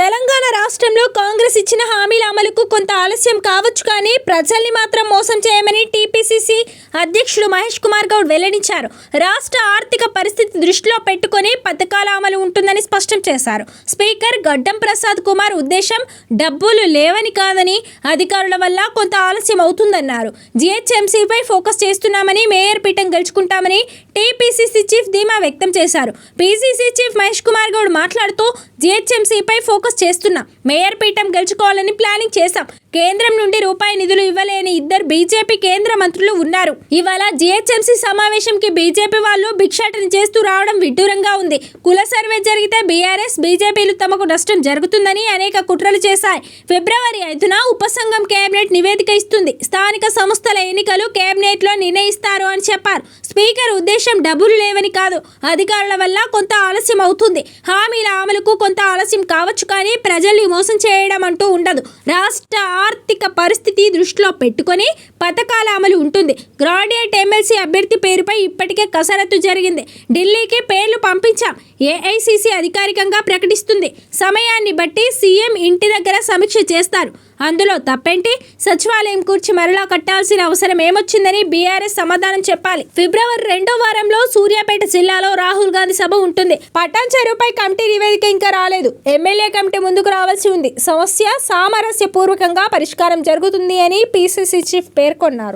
తెలంగాణ రాష్ట్రంలో కాంగ్రెస్ ఇచ్చిన హామీల అమలుకు కొంత ఆలస్యం కావచ్చు కానీ ప్రజల్ని మాత్రం మోసం చేయమని టీపీసీసీ అధ్యక్షుడు మహేష్ కుమార్ గౌడ్ వెల్లడించారు. రాష్ట్ర ఆర్థిక పరిస్థితి దృష్టిలో పెట్టుకొని పథకాల అమలు ఉంటుందని స్పష్టం చేశారు. స్పీకర్ గడ్డం ప్రసాద్ కుమార్ ఉద్దేశం డబ్బులు లేవని కాదని అధికారుల వల్ల కొంత ఆలస్యం అవుతుందన్నారు. జీహెచ్ఎంసీపై ఫోకస్ చేస్తున్నామని మేయర్ పీఠం గెలుచుకుంటామని టీపీసీసీ చీఫ్ ధీమా వ్యక్తం చేశారు. పీసీసీ చీఫ్ మహేష్ కుమార్ గౌడ్ మాట్లాడుతూ జీహెచ్ఎంసీపై ఫోకస్ చేస్తున్నాం. మేయర్ పీఠం గెలుచుకోవాలని ప్లానింగ్ చేశాం. కేంద్రం నుండి రూపాయి నిధులు ఇవ్వలేని ఇద్దరు బీజేపీ కేంద్ర మంత్రులు ఉన్నారు. ఇవాళ జీహెచ్ఎంసీ సమావేశంకి బీజేపీ వాళ్ళు భిక్షాటన చేస్తూ రావడం విడ్డూరంగా ఉంది. కుల సర్వే జరిగితే బీఆర్ఎస్ బీజేపీలు తమకు నష్టం జరుగుతుందని అనేక కుట్రలు చేశాయి. ఫిబ్రవరి ఐదున ఉపసంఘం కేబినెట్ నివేదిక ఇస్తుంది. స్థానిక సంస్థల ఎన్నికలు కేబినెట్లో నిర్ణయిస్తారు అని చెప్పారు. స్పీకర్ ఉద్దేశం డబ్బులు లేవని కాదు. అధికారుల వల్ల కొంత ఆలస్యం అవుతుంది. హామీల అమలుకు కొంత ఆలస్యం కావచ్చు కానీ ప్రజల్ని మోసం చేయడం అంటూ ఉండదు. రాష్ట్ర ఆర్థిక పరిస్థితి దృష్టిలో పెట్టుకొని పథకాల అమలు ఉంటుంది. గ్రాడ్యుయేట్ ఎమ్మెల్సీ అభ్యర్థి పేరుపై ఇప్పటికే కసరత్తు జరిగింది. ఢిల్లీకి పేర్లు పంపించాం. ఏఐసిసి అధికారికంగా ప్రకటిస్తుంది. సమయాన్ని బట్టి సీఎం ఇంటి దగ్గర సమీక్ష చేస్తారు. అందులో తప్పేంటి? సచివాలయం కూర్చి మరలా కట్టాల్సిన అవసరం ఏమొచ్చిందని బీఆర్ఎస్ సమాధానం చెప్పాలి. ఫిబ్రవరి రెండో వారంలో సూర్యాపేట జిల్లాలో రాహుల్ గాంధీ సభ ఉంటుంది. పటాన్ చెరువుపై కమిటీ నివేదిక ఇంకా రాలేదు. ఎమ్మెల్యే కమిటీ ముందుకు రావాల్సి ఉంది. సమస్య సామరస్య పూర్వకంగా పరిష్కారం జరుగుతుంది అని పిసిసి చీఫ్ పేర్కొన్నారు.